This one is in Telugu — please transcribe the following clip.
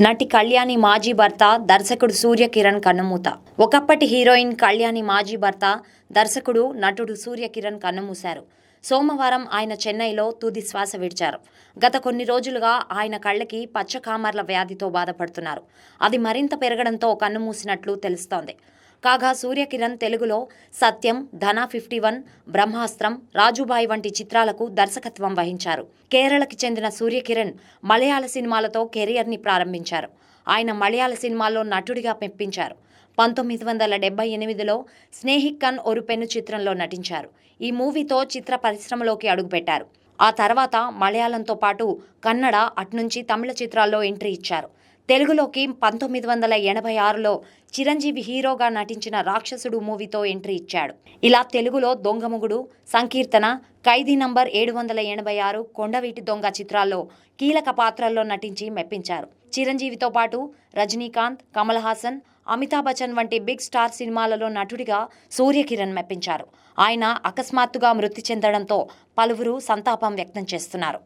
నటి కళ్యాణి మాజీ భర్త దర్శకుడు సూర్యకిరణ్ కన్నుమూత. ఒకప్పటి హీరోయిన్ కళ్యాణి మాజీ భర్త దర్శకుడు నటుడు సూర్యకిరణ్ కన్నుమూశారు. సోమవారం ఆయన చెన్నైలో తుది శ్వాస విడిచారు. గత కొన్ని రోజులుగా ఆయన కళ్ళకి పచ్చకామర్ల వ్యాధితో బాధపడుతున్నారు. అది మరింత పెరగడంతో కన్నుమూసినట్లు తెలుస్తోంది. కాగా సూర్యకిరణ్ తెలుగులో సత్యం ధన ఫిఫ్టీ వన్ బ్రహ్మాస్త్రం రాజుబాయి వంటి చిత్రాలకు దర్శకత్వం వహించారు. కేరళకి చెందిన సూర్యకిరణ్ మలయాళ సినిమాలతో కెరియర్ని ప్రారంభించారు. ఆయన మలయాళ సినిమాల్లో నటుడిగా మెప్పించారు. పంతొమ్మిది వందల డెబ్బై ఎనిమిదిలో స్నేహిక్కన్ ఒరుపెన్ను చిత్రంలో నటించారు. ఈ మూవీతో చిత్ర పరిశ్రమలోకి అడుగుపెట్టారు. ఆ తర్వాత మలయాళంతో పాటు కన్నడ అట్నుంచి తమిళ చిత్రాల్లో ఎంట్రీ ఇచ్చారు. తెలుగులోకి పంతొమ్మిది వందల ఎనభై ఆరులో చిరంజీవి హీరోగా నటించిన రాక్షసుడు మూవీతో ఎంట్రీ ఇచ్చాడు. ఇలా తెలుగులో దొంగముగుడు సంకీర్తన ఖైదీ నంబర్ ఏడు వందల ఎనభై ఆరు కొండవీటి దొంగ చిత్రాల్లో కీలక పాత్రల్లో నటించి మెప్పించారు. చిరంజీవితో పాటు రజనీకాంత్ కమల్ హాసన్ అమితాబ్ బచ్చన్ వంటి బిగ్ స్టార్ సినిమాలలో నటుడిగా సూర్యకిరణ్ మెప్పించారు. ఆయన అకస్మాత్తుగా మృతి చెందడంతో పలువురు సంతాపం వ్యక్తం చేస్తున్నారు.